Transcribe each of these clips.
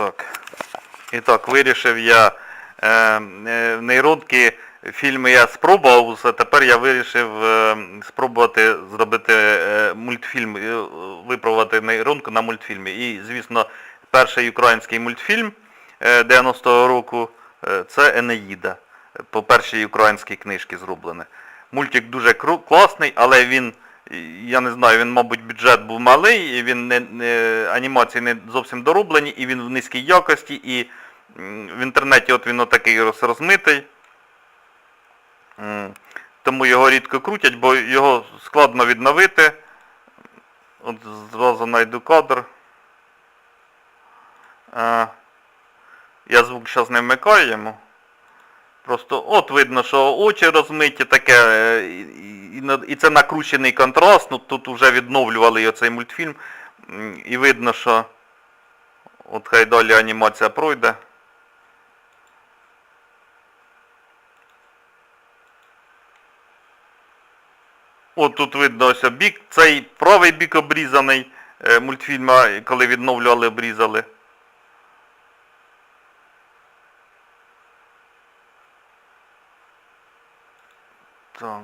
Так. І так, вирішив я е, е, нейронки фільми я спробував, усе, тепер я вирішив е, спробувати зробити е, мультфільм, е, випробувати нейронку на мультфільмі. І, звісно, перший український мультфільм е, 90-го року е, це Енеїда. По першій українській книжці зроблене. Мультик дуже класний, але він, я не знаю, він, мабуть, бюджет був малий, він не, не, анімації не зовсім дороблені, і він в низькій якості, і в інтернеті от він отакий роз- розмитий. Тому його рідко крутять, бо його складно відновити. От зразу знайду кадр. Я звук зараз не вмикаю йому. Просто от видно, що очі розмиті таке, е, і, і, і це накручений контраст, ну тут вже відновлювали оцей мультфільм. І видно, що от хай далі анімація пройде. От тут видно ось бік, цей правий бік обрізаний е, мультфільма, коли відновлювали, обрізали. Так.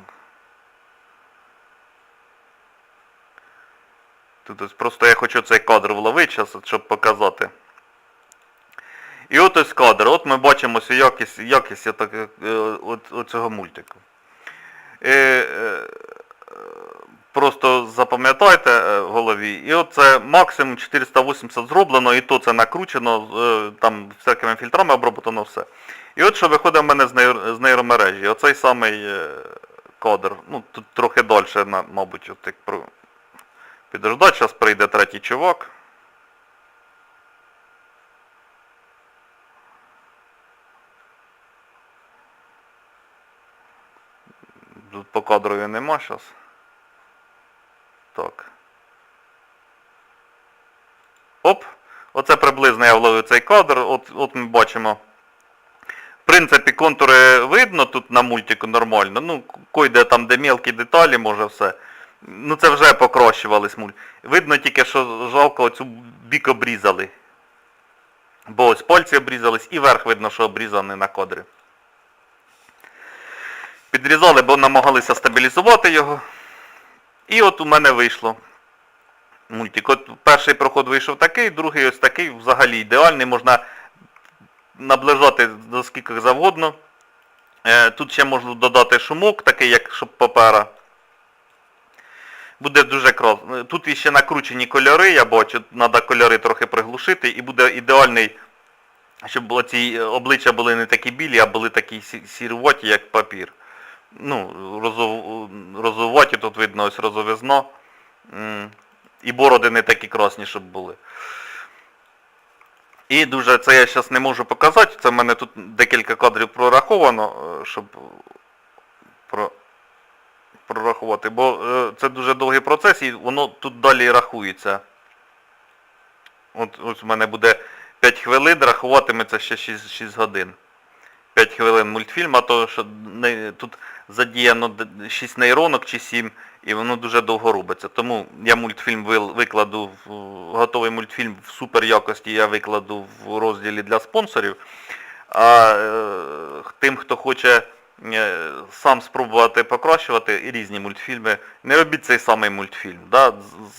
Тут просто я хочу цей кадр вловити щоб показати. І от ось кадр. От ми бачимо якість, якість е, цього мультику. Е, е, просто запам'ятайте в голові. І от це максимум 480 зроблено, і то це накручено, там всякими фільтрами оброблено все. І от що виходить в мене з, нейр- з нейромережі. Оцей самий е, кадр. Ну, тут трохи на- мабуть, от як про... підождать, зараз прийде третій чувак. Тут по кадрові нема зараз. Так. Оп. Оце приблизно я вловив цей кадр. От, от ми бачимо. Принципі, контури видно тут на мультику нормально. Ну, койде там, де мелкі деталі, може все. Ну це вже покращувались мульт. Видно тільки, що жалко оцю бік обрізали. Бо ось пальці обрізались і верх видно, що обрізаний на кадрі. Підрізали, бо намагалися стабілізувати його. І от у мене вийшло. Мультик. От перший проход вийшов такий, другий ось такий, взагалі ідеальний, можна наближати до скільки завгодно. Е, Тут ще можна додати шумок, такий, як щоб папера. Буде дуже класно. Тут іще накручені кольори, я бачу, треба кольори трохи приглушити, і буде ідеальний, щоб ці обличчя були не такі білі, а були такі сі- сіруваті, як папір. Ну, розов... розоваті, тут видно ось розовизно. І бороди не такі красні, щоб були. І дуже, це я зараз не можу показати, це в мене тут декілька кадрів прораховано, е, щоб про, прорахувати, бо е, це дуже довгий процес і воно тут далі рахується. От ось у мене буде 5 хвилин, рахуватиметься ще 6, 6 годин. 5 хвилин мультфільм, а то що не, тут задіяно 6 нейронок чи 7, і воно дуже довго робиться. Тому я мультфільм викладу, готовий мультфільм в супер якості я викладу в розділі для спонсорів. А е, тим, хто хоче сам спробувати покращувати і різні мультфільми, не робіть цей самий мультфільм. Да?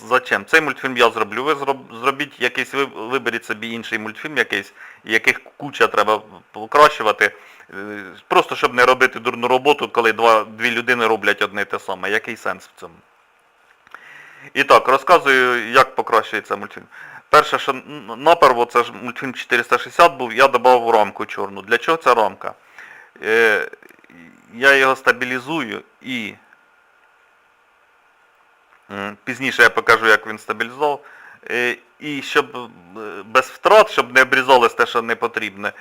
Зачем? Цей мультфільм я зроблю. Ви зробіть якийсь, виберіть собі інший мультфільм якийсь, яких куча треба покращувати. Е, Просто щоб не робити дурну роботу, коли два, дві людини роблять одне і те саме. Який сенс в цьому? І так, розказую, як покращується мультфільм. Перше, що наперво, це ж мультфільм 460 був, я додав рамку чорну. Для чого ця рамка? Я його стабілізую і пізніше я покажу, як він стабілізував. Е, і щоб е, без втрат, щоб не обрізалось те, що не потрібне,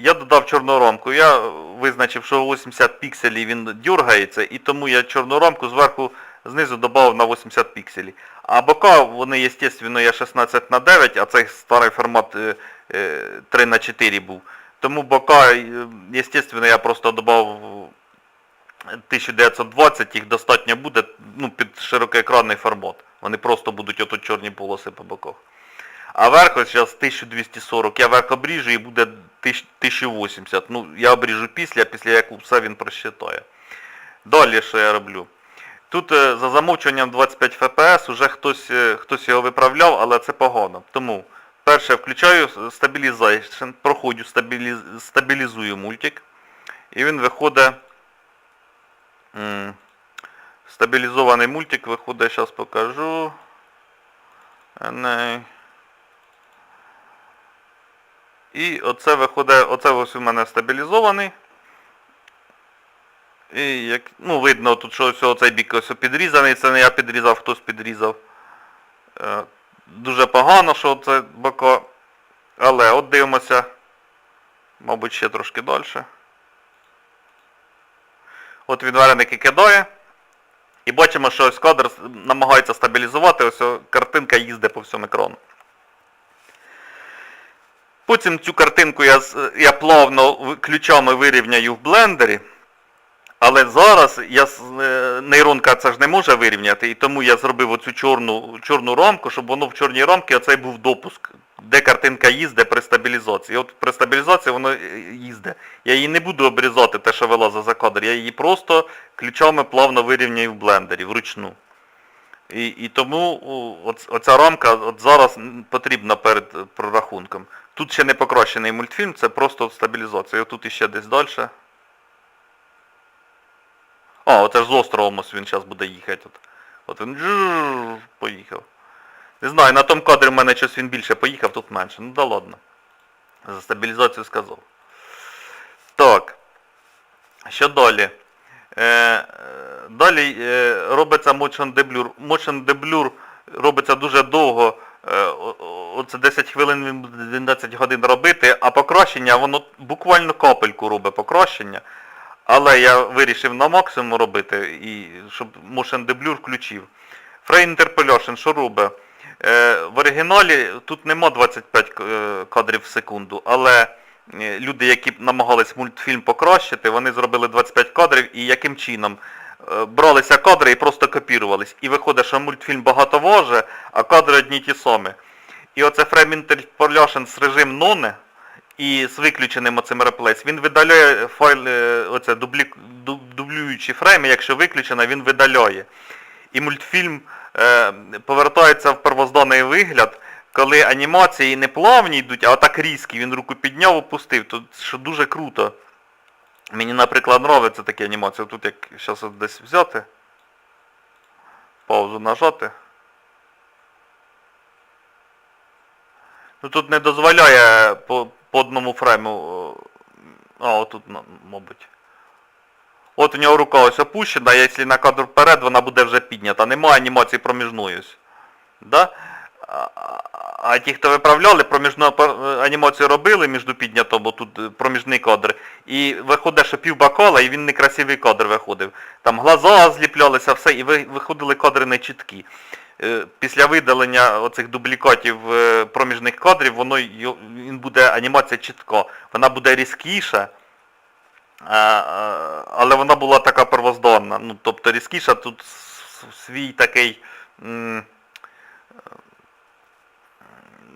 я додав чорну рамку. Я визначив, що 80 пікселів він дергається, і тому я чорну рамку зверху знизу додав на 80 пікселів. А бока, вони, звісно, є 16 на 9, а цей старий формат е, е, 3 на 4 був. Тому бока, звісно, я просто додав 1920, їх достатньо буде ну, під широкоекранний формат. Вони просто будуть отут чорні полоси по боках. А верх зараз 1240. Я верх обріжу і буде 1080. Ну, я обріжу після, після як все він просчитає. Далі що я роблю? Тут е, за замовчуванням 25 FPS уже хтось, е, хтось його виправляв, але це погано. Тому перше включаю Stabilization, проходжу стабіліз, стабілізую мультик. І він виходить. М, Стабілізований мультик виходить, зараз покажу. І оце виходить, оце ось у мене стабілізований. І як, ну, видно тут, що ось оцей бік ось підрізаний, це не я підрізав, хтось підрізав. Е, дуже погано, що це боко. Але от дивимося, мабуть, ще трошки далі. От він вареники кидає. І бачимо, що ось кадр намагається стабілізувати, ось картинка їздить по всьому екрану. Потім цю картинку я, я плавно ключами вирівняю в блендері. Але зараз я е, нейронка це ж не може вирівняти, і тому я зробив оцю чорну, чорну рамку, щоб воно в чорній рамці оцей був допуск, де картинка їздить при стабілізації. От при стабілізації воно е, їздить. Я її не буду обрізати, те, що вилазить за кадр, я її просто ключами плавно вирівняю в блендері, вручну. І, і тому оц- оця рамка от зараз потрібна перед е, прорахунком. Тут ще не покращений мультфільм, це просто стабілізація. Отут іще десь далі. А, оце ж з островом ось він зараз буде їхати. От, от він поїхав. Не знаю, на тому кадрі в мене щось він більше поїхав, тут менше. Ну да ладно. За стабілізацію сказав. Так. Що далі? Е, е, далі е, робиться motion deblur. Motion deblur робиться дуже довго. Е, оце 10 хвилин він буде 12 годин робити, а покращення, воно буквально капельку робить покращення. Але я вирішив на максимум робити, і щоб Deblur включив. Frame Interpolation, що робить? Е, в оригіналі тут нема 25 е, кадрів в секунду, але е, люди, які намагались мультфільм покращити, вони зробили 25 кадрів і яким чином? Бралися кадри і просто копірувались. І виходить, що мультфільм багато важе, а кадри одні ті самі. І оце Frame Interpolation з режим NONE, і з виключеним оцим реплейс, він видаляє файл, е, оце дублі, ду- дублюючі фрейми, якщо виключено, він видаляє. І мультфільм е, повертається в первозданий вигляд, коли анімації не плавні йдуть, а так різкі, він руку підняв, опустив, то що дуже круто. Мені, наприклад, подобається такі анімації. Тут як зараз десь взяти, паузу нажати. Ну тут не дозволяє по, одному фрейму. А, отут, мабуть. От у нього рука ось опущена, якщо на кадр вперед, вона буде вже піднята. Немає анімації проміжної. Да? А, ті, хто виправляли, проміжну анімацію робили між піднято, бо тут е, проміжний кадр. І виходить, що пів бакала, і він некрасивий кадр виходив. Там глаза зліплялися, все, і ви- виходили кадри нечіткі. Е, Після видалення оцих дублікатів е, проміжних кадрів, воно він буде анімація чітка. Вона буде різкіша. Але вона була така первозданна. Ну, тобто різкіша тут свій такий.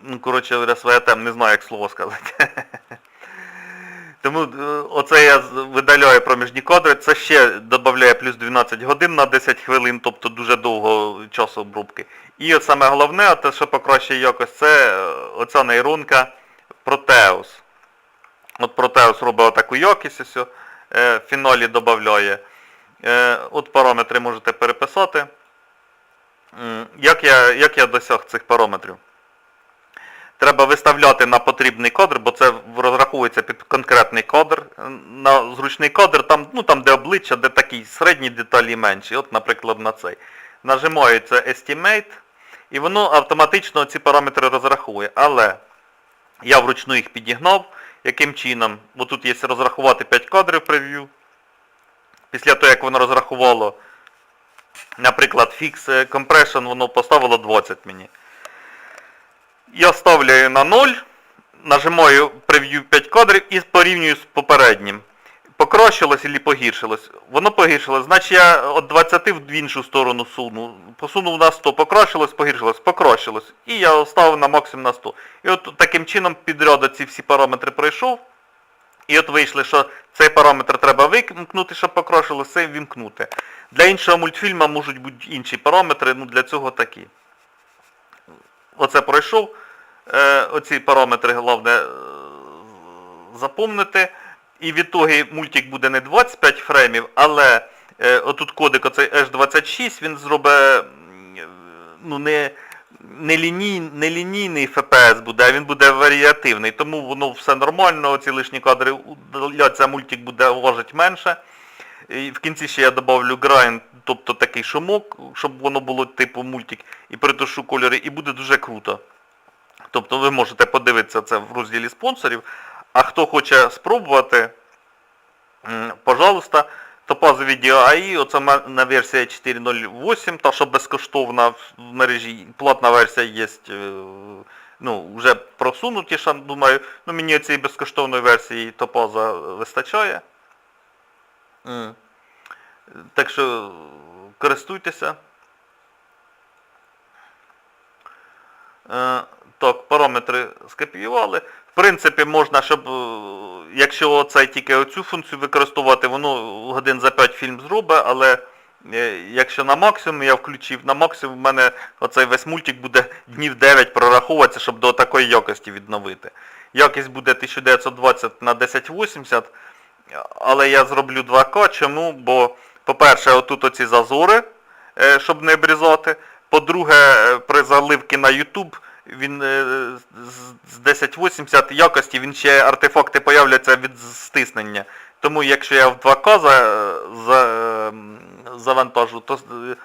Ну, коротше своя тема, не знаю, як слово сказати. Тому е, оце я видаляю проміжні кадри, це ще додає плюс 12 годин на 10 хвилин, тобто дуже довго часу обробки. І от саме головне, те, що покращує якось, це е, оця нейронка Proteus. От Proteus робить таку якість, ось, е, в фіналі додає. От параметри можете переписати. Як я, як я досяг цих параметрів? Треба виставляти на потрібний кадр, бо це розраховується під конкретний кадр. На зручний кадр, там, ну, там де обличчя, де такі середні деталі менші. От, наприклад, на цей. Нажимається Estimate, і воно автоматично ці параметри розраховує. Але я вручну їх підігнав. Яким чином? Бо тут є розрахувати 5 кадрів прев'ю. Після того, як воно розрахувало, наприклад, Fix Compression, воно поставило 20 мені. Я ставлю на 0, нажимаю прев'ю 5 кадрів і порівнюю з попереднім. покращилось або погіршилось. Воно погіршилось, значить я від 20 в іншу сторону суну. Посунув на 100, покращилось, погіршилось, покращилось. І я ставив на максимум на 100. І от таким чином підряд ці всі параметри пройшов. І от вийшли, що цей параметр треба вимкнути, щоб покращилось, цей вімкнути. Для іншого мультфільму можуть бути інші параметри, ну для цього такі. Оце пройшов. Е, оці параметри головне е, запомнити. І в ітогі мультик буде не 25 фреймів, але е, отут кодик оцей H26, він зробить ну, не, не, ліній, не лінійний FPS буде, а він буде варіативний. Тому воно все нормально, оці лишні кадри удаляться, мультик буде важить менше. І в кінці ще я добавлю grind, тобто такий шумок, щоб воно було типу мультик, і притушу кольори, і буде дуже круто. Тобто ви можете подивитися це в розділі спонсорів. А хто хоче спробувати, пожалуйста, топазу відео оце мене версія 4.08, та що безкоштовна в мережі, платна версія є, е, ну, вже просунутіша, думаю, ну мені цієї безкоштовної версії топаза вистачає. М. Так що користуйтеся. Е, Так, параметри скопіювали. В принципі, можна, щоб, е, якщо оцей тільки оцю функцію використовувати, воно годин за 5 фільм зробить, але е, якщо на максимум я включив, на максимум в мене оцей весь мультик буде днів 9 прораховуватися, щоб до такої якості відновити. Якість буде 1920 на 1080, але я зроблю 2К. Чому? Бо, по-перше, отут оці зазори, е, щоб не обрізати. По-друге, е, при заливці на YouTube він е, з- з 1080 якості, він ще артефакти появляться від стиснення. Тому якщо я в 2К за, за, ем, завантажу, то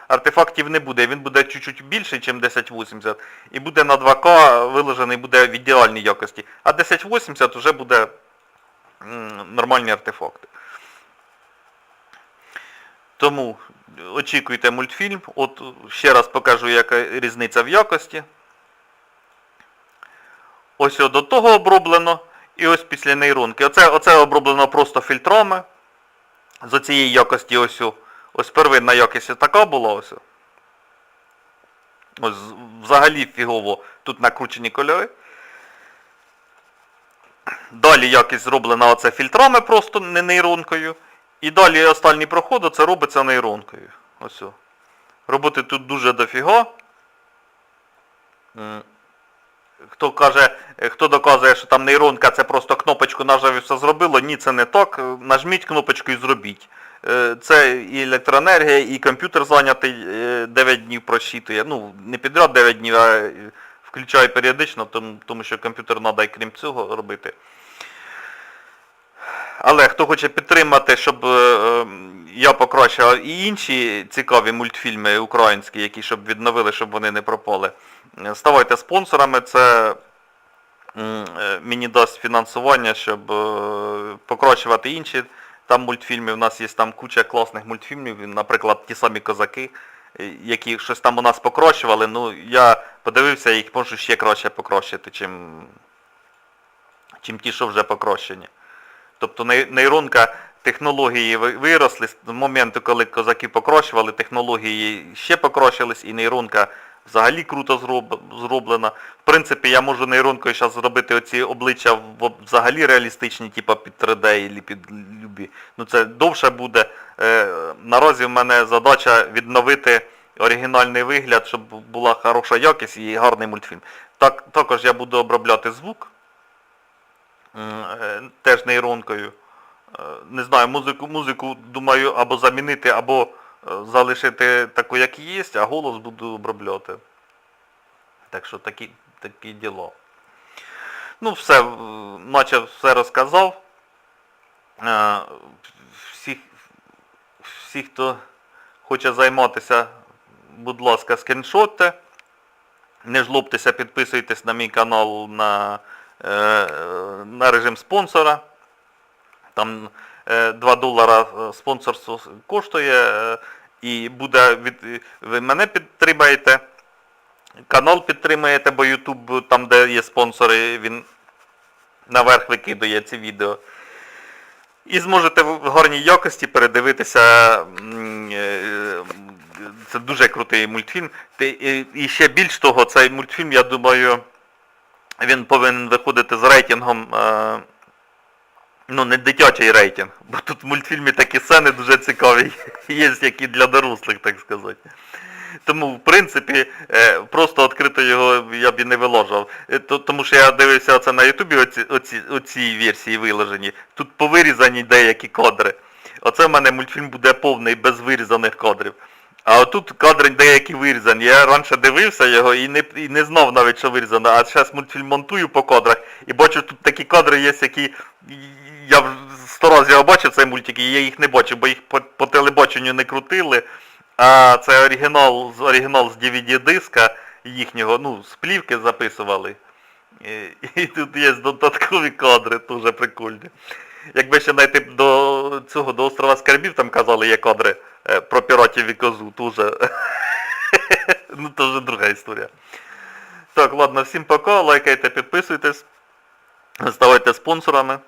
артефактів не буде. Він буде чуть-чуть більший, ніж 1080, і буде на 2К виложений буде в ідеальній якості. А 1080 вже буде нормальні артефакти. Тому очікуйте мультфільм. От ще раз покажу, яка різниця в якості. Ось до того оброблено. І ось після нейронки. Оце, оце оброблено просто фільтрами. З цієї якості ось. Ось первинна якість така була ось. Ось взагалі фігово тут накручені кольори. Далі якість зроблена оце фільтрами просто, не нейронкою. І далі останній проход це робиться нейронкою. Ось. Роботи тут дуже дофіга. Хто каже, е, хто доказує, що там нейронка це просто кнопочку нажав і все зробило, ні, це не так. Е, Нажміть кнопочку і зробіть. Е, Це і електроенергія, і комп'ютер зайнятий е, 9 днів просчитує. Ну, не підряд 9 днів, а включає періодично, тому, що комп'ютер треба і крім цього робити. Але хто хоче підтримати, щоб е, е, я покращав і інші цікаві мультфільми українські, які щоб відновили, щоб вони не пропали, ставайте спонсорами, це е, мені дасть фінансування, щоб покращувати інші там мультфільми. У нас є там куча класних мультфільмів, наприклад, ті самі козаки, які щось там у нас покрощували, Ну, я подивився, їх можу ще краще покрощити, чим, чим ті, що вже покрощені. Тобто ней- нейронка технології виросли з моменту, коли козаки покрощували, технології ще покрощились і нейронка взагалі круто зроб- зроблена. В принципі, я можу нейронкою зараз зробити оці обличчя взагалі реалістичні, типу під 3D і під любі. Ну це довше буде. Е, наразі в мене задача відновити оригінальний вигляд, щоб була хороша якість і гарний мультфільм. Так, також я буду обробляти звук е, теж нейронкою. Е, Не знаю, музику, музику думаю або замінити, або залишити таку, як є, а голос буду обробляти. Так що такі, такі діло. Ну, все, е, наче все розказав. Е, Всіх, всі, хто хоче займатися, будь ласка, скріншотте. Не жлобтеся, підписуйтесь на мій канал на, е, на режим спонсора. Там е, 2 долара е, спонсорство коштує. е, І буде від, ви мене підтримаєте, канал підтримаєте, бо YouTube, там де є спонсори, він наверх викидує ці відео. І зможете в гарній якості передивитися. е, Це дуже крутий мультфільм. І ще більш того, цей мультфільм, я думаю, він повинен виходити з рейтингом. Ну, не дитячий рейтинг, бо тут в мультфільмі такі сцени дуже цікаві, є, які для дорослих, так сказати. Тому, в принципі, е, просто відкрито його я б і не виложив. Е, Тому що я дивився оце на Ютубі, оці, оці версії виложені. Тут повирізані деякі кадри. Оце в мене мультфільм буде повний без вирізаних кадрів. А отут кадри деякі вирізані. Я раніше дивився його і не, і не знав навіть, що вирізано. А зараз мультфільм монтую по кадрах і бачу, тут такі кадри є, які я сто разів бачив цей мультик, і я їх не бачив, бо їх по, по телебаченню не крутили. А це оригінал, оригінал з DVD-диска їхнього, ну, з плівки записували. І, і тут є додаткові кадри, дуже прикольні. Якби ще знайти до цього, до острова Скарбів, там казали, є кадри е, про піратів і козу, дуже. ну, то вже друга історія. Так, ладно, всім пока, лайкайте, підписуйтесь, ставайте спонсорами.